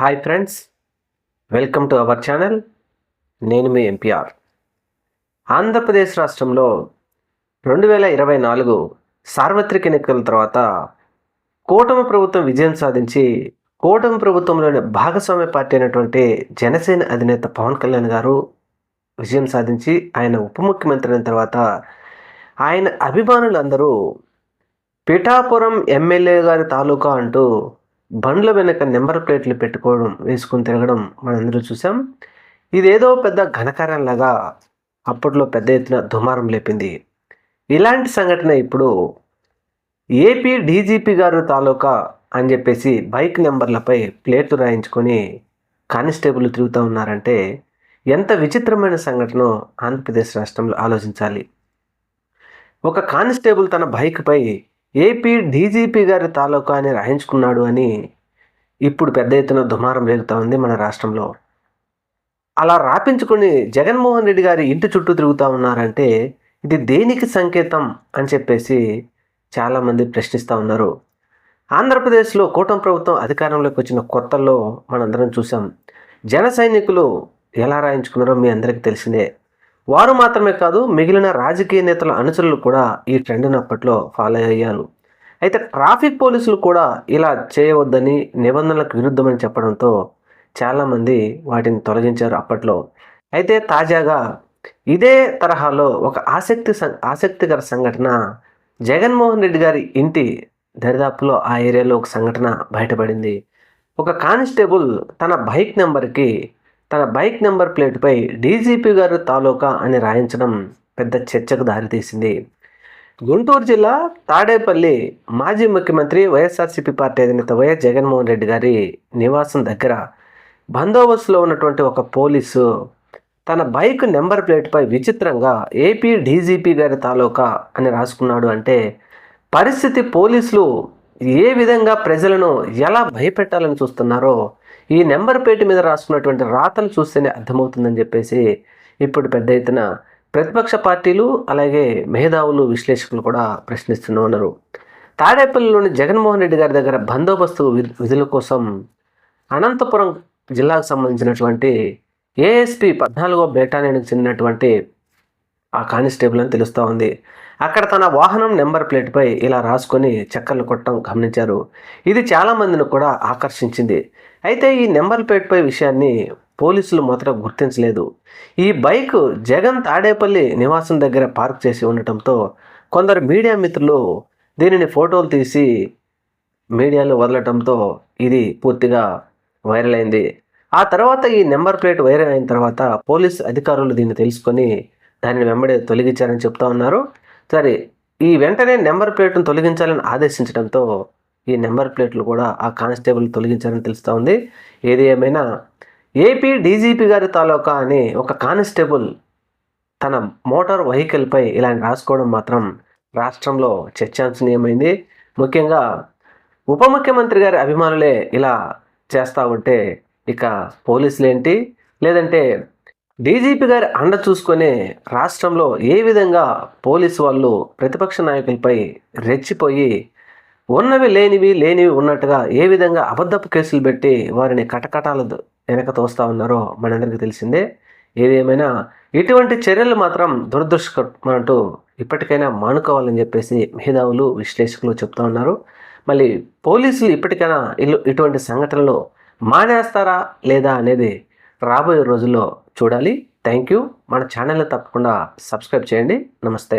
Hi friends welcome to our channel. నేను మీ MPR Andhra Pradesh రాష్ట్రంలో రెండు వేల ఇరవై నాలుగు సార్వత్రిక ఎన్నికల తర్వాత కూటమి ప్రభుత్వం విజయం సాధించి కూటమి ప్రభుత్వంలోని భాగస్వామ్య పార్టీ అయినటువంటి జనసేన అధినేత పవన్ కళ్యాణ్ గారు విజయం సాధించి ఆయన ఉప ముఖ్యమంత్రి అయిన తర్వాత ఆయన అభిమానులందరూ పిఠాపురం ఎమ్మెల్యే గారి తాలూకా అంటూ బండ్ల వెనక నెంబర్ ప్లేట్లు పెట్టుకోవడం వేసుకుని తిరగడం మనందరూ చూసాం ఇదేదో పెద్ద ఘనకార్యంలాగా అప్పట్లో పెద్ద ఎత్తున దుమారం లేపింది. ఇలాంటి సంఘటన ఇప్పుడు ఏపీ డీజీపీ గారు తాలూకా అని చెప్పేసి బైక్ నెంబర్లపై ప్లేట్లు రాయించుకొని కానిస్టేబుల్ తిరుగుతూ ఉన్నారంటే ఎంత విచిత్రమైన సంఘటన ఆంధ్రప్రదేశ్ రాష్ట్రంలో ఆలోచించాలి. ఒక కానిస్టేబుల్ తన బైక్పై ఏపీ డీజీపీ గారి తాలూకా అని రాయించుకున్నాడు అని ఇప్పుడు పెద్ద ఎత్తున దుమారం రేగుతూ ఉంది మన రాష్ట్రంలో. అలా రాపించుకుని జగన్మోహన్ రెడ్డి గారి ఇంటి చుట్టూ తిరుగుతూ ఉన్నారంటే ఇది దేనికి సంకేతం అని చెప్పేసి చాలామంది ప్రశ్నిస్తూ ఉన్నారు. ఆంధ్రప్రదేశ్లో కూటమి ప్రభుత్వం అధికారంలోకి వచ్చిన కొత్తల్లో మనందరం చూసాం జన సైనికులు ఎలా రాయించుకున్నారో మీ అందరికీ తెలిసిందే. వారు మాత్రమే కాదు మిగిలిన రాజకీయ నేతల అనుచరులు కూడా ఈ ట్రెండ్ని అప్పట్లో ఫాలో అయ్యారు. అయితే ట్రాఫిక్ పోలీసులు కూడా ఇలా చేయవద్దని నిబంధనలకు విరుద్ధమని చెప్పడంతో చాలామంది వాటిని తొలగించారు అప్పట్లో. అయితే తాజాగా ఇదే తరహాలో ఒక ఆసక్తి ఆసక్తికర సంఘటన జగన్మోహన్ రెడ్డి గారి ఇంటి దరిదాపులో ఆ ఏరియాలో ఒక సంఘటన బయటపడింది. ఒక కానిస్టేబుల్ తన బైక్ నెంబర్కి తన బైక్ నెంబర్ ప్లేట్పై డీజీపీ గారు తాలూకా అని రాయించడం పెద్ద చర్చకు దారితీసింది. గుంటూరు జిల్లా తాడేపల్లి మాజీ ముఖ్యమంత్రి వైఎస్ఆర్సీపీ పార్టీ అధినేత వైఎస్ జగన్మోహన్ రెడ్డి గారి నివాసం దగ్గర బందోబస్తులో ఉన్నటువంటి ఒక పోలీసు తన బైక్ నెంబర్ ప్లేట్పై విచిత్రంగా ఏపీ డీజీపీ గారి తాలూకా అని రాసుకున్నాడు అంటే పరిస్థితి పోలీసులు ఏ విధంగా ప్రజలను ఎలా భయపెట్టాలని చూస్తున్నారో ఈ నెంబర్ ప్లేట్ మీద రాసుకున్నటువంటి రాతలు చూస్తేనే అర్థమవుతుందని చెప్పేసి ఇప్పుడు పెద్ద ఎత్తున ప్రతిపక్ష పార్టీలు అలాగే మేధావులు విశ్లేషకులు కూడా ప్రశ్నిస్తూనే ఉన్నారు. తాడేపల్లిలోని జగన్మోహన్ రెడ్డి గారి దగ్గర బందోబస్తు విధుల కోసం అనంతపురం జిల్లాకు సంబంధించినటువంటి ఏఎస్పి పద్నాలుగో బేటానికి చెందినటువంటి ఆ కానిస్టేబుల్ అని తెలుస్తూ ఉంది. అక్కడ తన వాహనం నెంబర్ ప్లేట్పై ఇలా రాసుకొని చక్కర్లు కొట్టడం గమనించారు. ఇది చాలామందిని కూడా ఆకర్షించింది. అయితే ఈ నెంబర్ ప్లేట్పై విషయాన్ని పోలీసులు మాత్రం గుర్తించలేదు. ఈ బైక్ జగన్ తాడేపల్లి నివాసం దగ్గర పార్క్ చేసి ఉండటంతో కొందరు మీడియా మిత్రులు దీనిని ఫోటోలు తీసి మీడియాలో వదలటంతో ఇది పూర్తిగా వైరల్ అయింది. ఆ తర్వాత ఈ నెంబర్ ప్లేట్ వైరల్ అయిన తర్వాత పోలీస్ అధికారులు దీన్ని తెలుసుకొని దానిని వెంబడి తొలగించారని చెప్తా ఉన్నారు. సరే ఈ వెంటనే నెంబర్ ప్లేట్ను తొలగించాలని ఆదేశించడంతో ఈ నెంబర్ ప్లేట్లు కూడా ఆ కానిస్టేబుల్ తొలగించారని తెలుస్తూ ఉంది. ఏది ఏమైనా ఏపీ డీజీపీ గారి తాలూకా అని ఒక కానిస్టేబుల్ తన మోటార్ వెహికల్పై ఇలా రాసుకోవడం మాత్రం రాష్ట్రంలో చర్చాంశనీయమైంది. ముఖ్యంగా ఉప ముఖ్యమంత్రి గారి అభిమానులే ఇలా చేస్తూ ఉంటే ఇక పోలీసులేంటి? లేదంటే డీజీపీ గారి అండ చూసుకునే రాష్ట్రంలో ఏ విధంగా పోలీసు వాళ్ళు ప్రతిపక్ష నాయకులపై రెచ్చిపోయి ఉన్నవి లేనివి లేనివి ఉన్నట్టుగా ఏ విధంగా అబద్ధపు కేసులు పెట్టి వారిని కటకటాల వెనక తోస్తూ ఉన్నారో మనందరికీ తెలిసిందే. ఏదేమైనా ఇటువంటి చర్యలు మాత్రం దురదృష్టమంటూ ఇప్పటికైనా మానుకోవాలని చెప్పేసి మేధావులు విశ్లేషకులు చెప్తా ఉన్నారు. మళ్ళీ పోలీసులు ఇప్పటికైనా ఇటువంటి సంఘటనలు మానేస్తారా లేదా అనేది రాబోయే రోజుల్లో చూడాలి. థ్యాంక్ యూ మన ఛానల్ని తప్పకుండా సబ్స్క్రైబ్ చేయండి. నమస్తే.